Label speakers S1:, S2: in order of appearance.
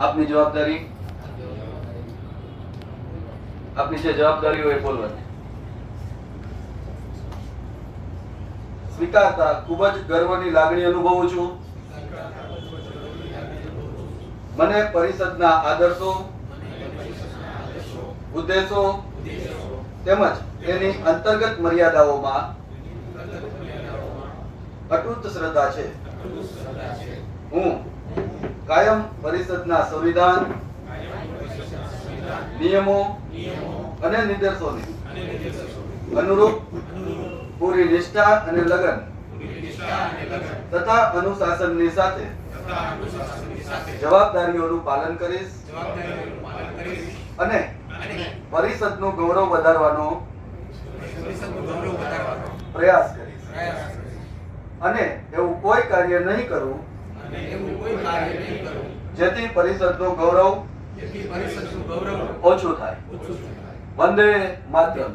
S1: આપની જવાબદારી આપની જે જવાબદારી હોય બોલવાની સ્વીકારતા ખૂબ જ ગર્વની લાગણી અનુભવું છું મને પરિષદના આદર્શો ઉદ્દેશો તેમજ તેની અંતર્ગત મર્યાદાઓમાં અટૂટ શ્રદ્ધા છે. હું કાયમ પરિષદના સંવિધાન નિયમો અને નિર્દેશોને અનુરૂપ પૂરી નિષ્ઠા અને લગન તથા અનુશાસનની સાથે જવાબદારીઓનું પાલન કરીશ અને પરિષદનું ગૌરવ વધારવાનો પ્રયાસ કરીશ. અને એવું કોઈ કાર્ય નહીં કરવું. જેથી પરિષદનું ગૌરવ ઓછું થાય. વંદે માતરમ.